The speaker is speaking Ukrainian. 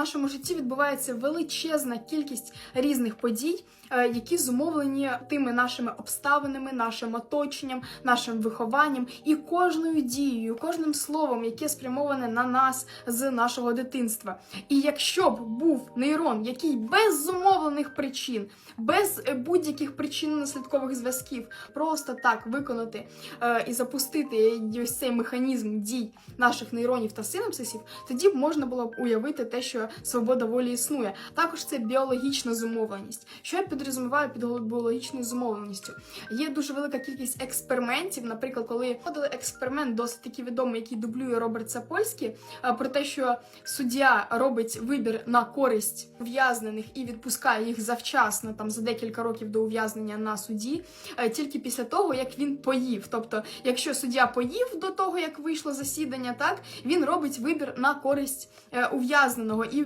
В нашому житті відбувається величезна кількість різних подій, е, які зумовлені тими нашими обставинами, нашим оточенням, нашим вихованням і кожною дією, кожним словом, яке спрямоване на нас з нашого дитинства. І якщо б був нейрон, який без зумовлених причин, без е, будь-яких причинно-наслідкових зв'язків, просто так виконати е, і запустити ось цей механізм дій наших нейронів та синапсисів, тоді б можна було б уявити те, що свобода волі існує. Також це біологічна зумовленість. Що я підрозуміваю під біологічною зумовленістю? Є дуже велика кількість експериментів. Наприклад, коли подали експеримент, досить таки відомий, який дублює Роберт Сапольський, е, про те, що суддя робить вибір на користь ув'язнених і відпускає їх завчасно, там за декілька років до ув'язнення на суді, е, тільки після того, як він поїв. Тобто, якщо суддя поїв до того, як вийшло засідання, так він робить вибір на користь е, ув'язненого і